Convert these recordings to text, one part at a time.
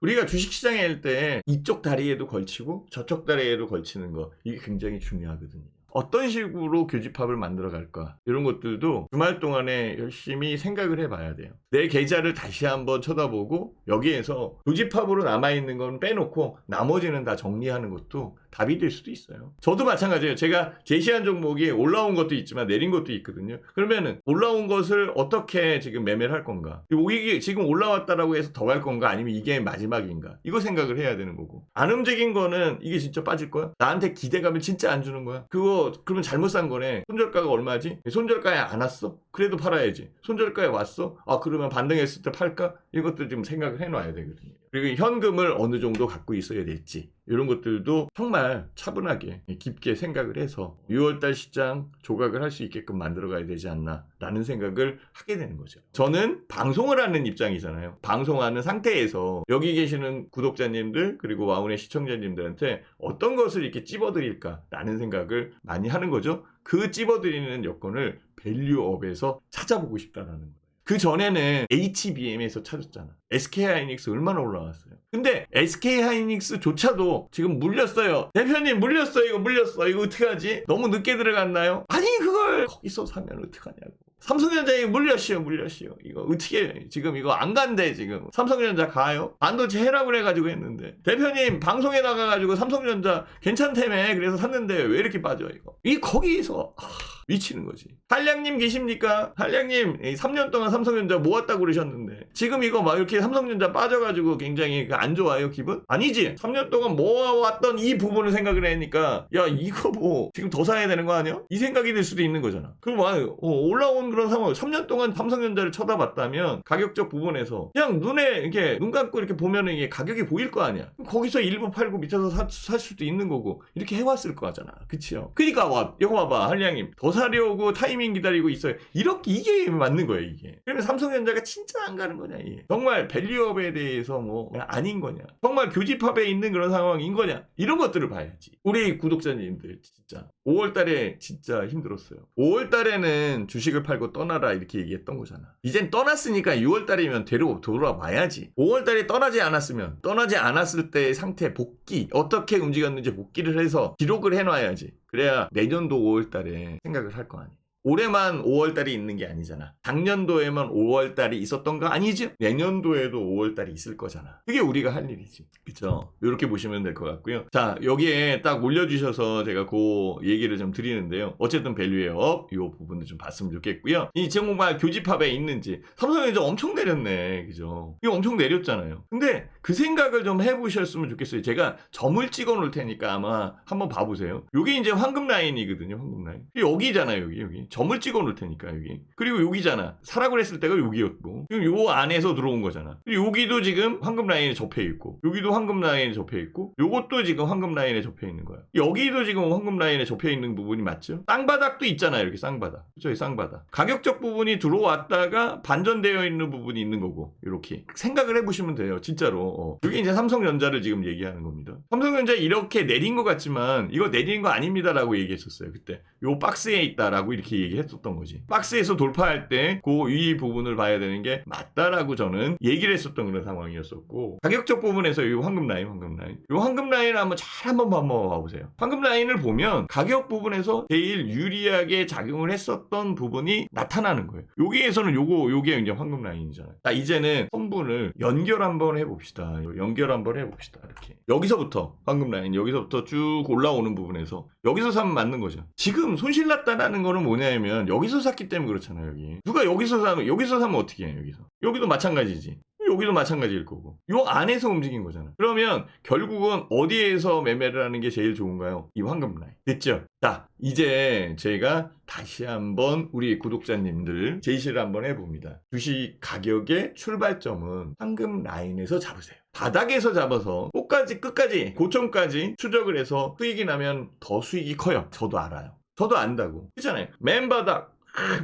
우리가 주식시장에 할 때 이쪽 다리에도 걸치고 저쪽 다리에도 걸치는 거 이게 굉장히 중요하거든요. 어떤 식으로 교집합을 만들어 갈까 이런 것들도 주말 동안에 열심히 생각을 해봐야 돼요. 내 계좌를 다시 한번 쳐다보고 여기에서 교집합으로 남아있는 건 빼놓고 나머지는 다 정리하는 것도 답이 될 수도 있어요. 저도 마찬가지예요. 제가 제시한 종목이 올라온 것도 있지만 내린 것도 있거든요. 그러면은 올라온 것을 어떻게 지금 매매를 할 건가? 이게 지금 올라왔다라고 해서 더 갈 건가? 아니면 이게 마지막인가? 이거 생각을 해야 되는 거고. 안 움직인 거는 이게 진짜 빠질 거야? 나한테 기대감을 진짜 안 주는 거야? 그거 그러면 잘못 산 거네. 손절가가 얼마지? 손절가에 안 왔어? 그래도 팔아야지. 손절가에 왔어? 아 그러면 반등했을 때 팔까? 이것도 좀 생각을 해놔야 되거든요. 그리고 현금을 어느 정도 갖고 있어야 될지 이런 것들도 정말 차분하게 깊게 생각을 해서 6월달 시장 조각을 할 수 있게끔 만들어 가야 되지 않나 라는 생각을 하게 되는 거죠. 저는 방송을 하는 입장이잖아요. 방송하는 상태에서 여기 계시는 구독자님들 그리고 와운의 시청자님들한테 어떤 것을 이렇게 찝어드릴까 라는 생각을 많이 하는 거죠. 그 찝어드리는 여건을 밸류업에서 찾아보고 싶다라는 거예요. 그 전에는 HBM에서 찾았잖아. SK 하이닉스 얼마나 올라왔어요. 근데 SK 하이닉스조차도 지금 물렸어요. 대표님 물렸어 이거 물렸어 이거 어떻게 하지? 너무 늦게 들어갔나요? 아니 그걸 거기서 사면 어떡하냐고. 삼성전자에 물렸시오 물렸시오 이거 어떻게 해? 지금 이거 안 간대 지금 삼성전자 가요 반도체 해라고 그래가지고 했는데 대표님 방송에 나가가지고 삼성전자 괜찮다며 그래서 샀는데 왜 이렇게 빠져 이거 이 거기서 아, 미치는 거지. 한량님 계십니까? 한량님 3년 동안 삼성전자 모았다고 그러셨는데 지금 이거 막 이렇게 삼성전자 빠져가지고 굉장히 그안 좋아요 기분? 아니지. 3년 동안 모아왔던 이 부분을 생각을 하니까 야 이거 뭐 지금 더 사야 되는 거 아니야? 이 생각이 들 수도 있는 거잖아. 그럼 뭐 어, 올라온 그런 상황 3년 동안 삼성전자를 쳐다봤다면 가격적 부분에서 그냥 눈에 이렇게 눈 감고 이렇게 보면은 이게 가격이 보일 거 아니야. 거기서 일부 팔고 밑에서 사, 살 수도 있는 거고 이렇게 해왔을 거잖아. 그치요? 그니까 와 이거 봐봐 한량님. 더 사려고 타이밍 기다리고 있어요. 이렇게 이게 맞는 거예요 이게. 그러면 삼성전자가 진짜 안 가는 거냐 이게. 정말 밸류업에 대해서 뭐 아닌 거냐. 정말 교집합에 있는 그런 상황인 거냐. 이런 것들을 봐야지. 우리 구독자님들 진짜. 5월 달에 진짜 힘들었어요. 5월 달에는 주식을 팔고 떠나라 이렇게 얘기했던 거잖아. 이젠 떠났으니까 6월 달이면 되려 돌아와야지. 5월 달에 떠나지 않았으면 떠나지 않았을 때의 상태 복귀 어떻게 움직였는지 복귀를 해서 기록을 해놔야지 그래야 내년도 5월 달에 생각을 할 거 아니야 올해만 5월달이 있는 게 아니잖아. 작년도에만 5월달이 있었던 거 아니지? 내년도에도 5월달이 있을 거잖아. 그게 우리가 할 일이지. 그쵸? 이렇게 보시면 될 것 같고요. 자, 여기에 딱 올려주셔서 제가 그 얘기를 좀 드리는데요. 어쨌든 밸류의 업, 이 부분도 좀 봤으면 좋겠고요. 이 정말 교집합에 있는지. 삼성전자 엄청 내렸네. 그죠? 이거 엄청 내렸잖아요. 근데 그 생각을 좀 해보셨으면 좋겠어요. 제가 점을 찍어 놓을 테니까 아마 한번 봐보세요. 요게 이제 황금 라인이거든요. 황금 라인. 여기잖아요. 여기, 여기. 점을 찍어 놓을 테니까 여기. 그리고 여기잖아. 사라고 했을 때가 여기였고. 지금 요 안에서 들어온 거잖아. 여기도 지금 황금 라인에 접해 있고. 여기도 황금 라인에 접해 있고. 요것도 지금 황금 라인에 접해 있는 거야. 여기도 지금 황금 라인에 접해 있는 부분이 맞죠? 쌍바닥도 있잖아요. 이렇게 쌍바닥. 이 쌍바닥. 가격적 부분이 들어왔다가 반전되어 있는 부분이 있는 거고. 이렇게. 생각을 해보시면 돼요. 진짜로. 어. 이게 이제 삼성전자를 지금 얘기하는 겁니다. 삼성전자 이렇게 내린 것 같지만 이거 내리는 거 아닙니다라고 얘기했었어요. 그때. 요 박스에 있다라고 이렇게 얘기했었던 거지. 박스에서 돌파할 때그위 부분을 봐야 되는 게 맞다라고 저는 얘기를 했었던 그런 상황이었었고 가격적 부분에서 이 황금 라인, 황금 라인. 이 황금 라인을 한번 잘 한번 한번 봐보세요. 황금 라인을 보면 가격 부분에서 제일 유리하게 작용을 했었던 부분이 나타나는 거예요. 여기에서는 요거 요게 이제 황금 라인이잖아요. 자 이제는 선분을 연결 한번 해봅시다. 연결 한번 해봅시다. 이렇게 여기서부터 황금 라인 여기서부터 쭉 올라오는 부분에서 여기서 사면 맞는 거죠. 지금 손실 났다라는 거는 뭐냐 면 여기서 샀기 때문에 그렇잖아요. 여기 누가 여기서 사면 여기서 사면 어떻게 해요? 여기서 여기도 마찬가지지. 여기도 마찬가지일 거고. 요 안에서 움직인 거잖아. 그러면 결국은 어디에서 매매를 하는 게 제일 좋은가요? 이 황금 라인. 됐죠? 자, 이제 제가 다시 한번 우리 구독자님들 제시를 한번 해봅니다. 주식 가격의 출발점은 황금 라인에서 잡으세요. 바닥에서 잡아서 끝까지 끝까지 고점까지 추적을 해서 수익이 나면 더 수익이 커요. 저도 알아요. 저도 안다고. 그렇잖아요. 맨 바닥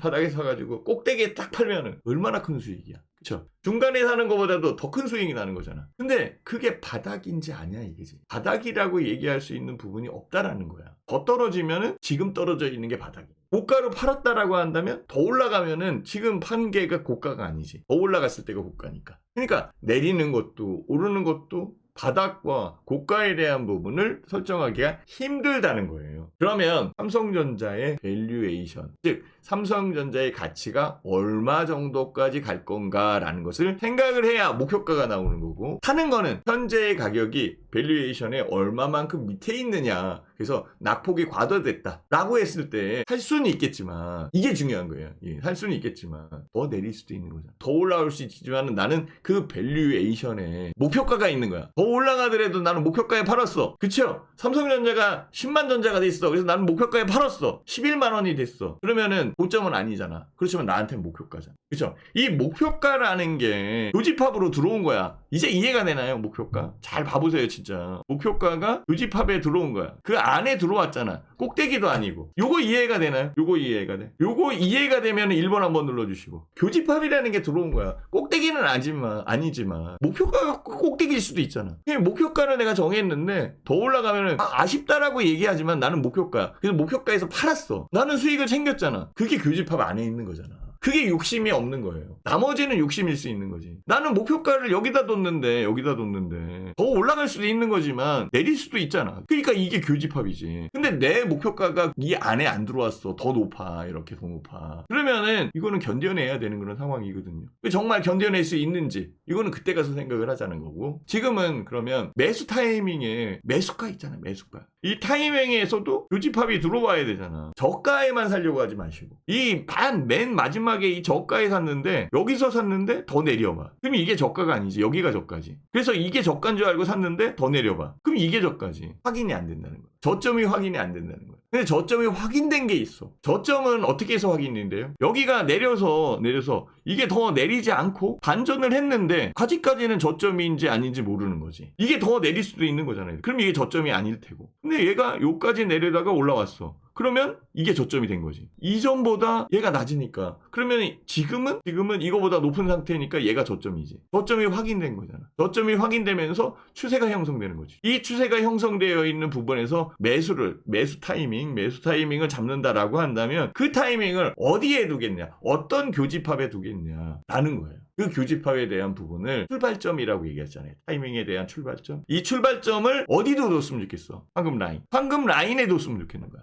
바닥에 서가지고 꼭대기에 딱 팔면은 얼마나 큰 수익이야. 그쵸? 중간에 사는 것보다도 더 큰 수익이 나는 거잖아. 근데 그게 바닥인지 아니야, 이게지. 바닥이라고 얘기할 수 있는 부분이 없다라는 거야. 더 떨어지면은 지금 떨어져 있는 게 바닥이야. 고가로 팔았다라고 한다면 더 올라가면은 지금 판 게가 고가가 아니지. 더 올라갔을 때가 고가니까. 그러니까 내리는 것도 오르는 것도 바닥과 고가에 대한 부분을 설정하기가 힘들다는 거예요. 그러면 삼성전자의 밸류에이션, 즉 삼성전자의 가치가 얼마 정도까지 갈 건가라는 것을 생각을 해야 목표가가 나오는 거고 하는 거는 현재의 가격이 밸류에이션에 얼마만큼 밑에 있느냐 그래서 낙폭이 과도됐다라고 했을 때 할 수는 있겠지만 이게 중요한 거예요. 예, 할 수는 있겠지만 더 내릴 수도 있는 거죠. 더 올라올 수 있지만 나는 그 밸류에이션에 목표가가 있는 거야. 더 올라가더라도 나는 목표가에 팔았어. 그쵸? 삼성전자가 10만 전자가 됐어. 그래서 나는 목표가에 팔았어. 11만 원이 됐어. 그러면은 고점은 아니잖아. 그렇지만 나한테는 목표가잖아. 그쵸? 이 목표가라는 게 교집합으로 들어온 거야. 이제 이해가 되나요? 목표가? 잘 봐보세요, 진짜. 목표가가 교집합에 들어온 거야. 그 안에 들어왔잖아. 꼭대기도 아니고. 요거 이해가 되나요? 요거 이해가 돼. 요거 이해가 되면 1번 한번 눌러주시고. 교집합이라는 게 들어온 거야. 꼭대기는 아니지만, 아니지만. 목표가가 꼭 꼭대기일 수도 있잖아. 목표가를 내가 정했는데, 더 올라가면은, 아, 아쉽다라고 얘기하지만 나는 목표가. 그래서 목표가에서 팔았어. 나는 수익을 챙겼잖아. 그게 교집합 안에 있는 거잖아. 그게 욕심이 없는 거예요. 나머지는 욕심일 수 있는 거지. 나는 목표가를 여기다 뒀는데, 여기다 뒀는데, 더 올라갈 수도 있는 거지만, 내릴 수도 있잖아. 그러니까 이게 교집합이지. 근데 내 목표가가 이 안에 안 들어왔어. 더 높아. 이렇게 더 높아. 그러면은, 이거는 견뎌내야 되는 그런 상황이거든요. 정말 견뎌낼 수 있는지, 이거는 그때 가서 생각을 하자는 거고. 지금은 그러면 매수 타이밍에 매수가 있잖아, 매수가. 이 타이밍에서도 교집합이 들어와야 되잖아. 저가에만 살려고 하지 마시고. 이 반 맨 마지막 에 이 저가에 샀는데 여기서 샀는데 더 내려봐. 그럼 이게 저가가 아니지. 여기가 저가지. 그래서 이게 저가인 줄 알고 샀는데 더 내려봐. 그럼 이게 저가지. 확인이 안 된다는 거야. 저점이 확인이 안 된다는 거야. 근데 저점이 확인된 게 있어. 저점은 어떻게 해서 확인인데요? 여기가 내려서 내려서 이게 더 내리지 않고 반전을 했는데 아직까지는 저점인지 아닌지 모르는 거지. 이게 더 내릴 수도 있는 거잖아요. 그럼 이게 저점이 아닐 테고. 근데 얘가 요까지 내려다가 올라왔어. 그러면 이게 저점이 된 거지. 이전보다 얘가 낮으니까. 그러면 지금은 지금은 이거보다 높은 상태니까 얘가 저점이지. 저점이 확인된 거잖아. 저점이 확인되면서 추세가 형성되는 거지. 이 추세가 형성되어 있는 부분에서 매수를 매수 타이밍, 매수 타이밍을 잡는다라고 한다면 그 타이밍을 어디에 두겠냐? 어떤 교집합에 두겠냐? 라는 거예요. 그 교집합에 대한 부분을 출발점이라고 얘기했잖아요. 타이밍에 대한 출발점. 이 출발점을 어디도 뒀으면 좋겠어. 황금 라인. 황금 라인에 뒀으면 좋겠는 거야.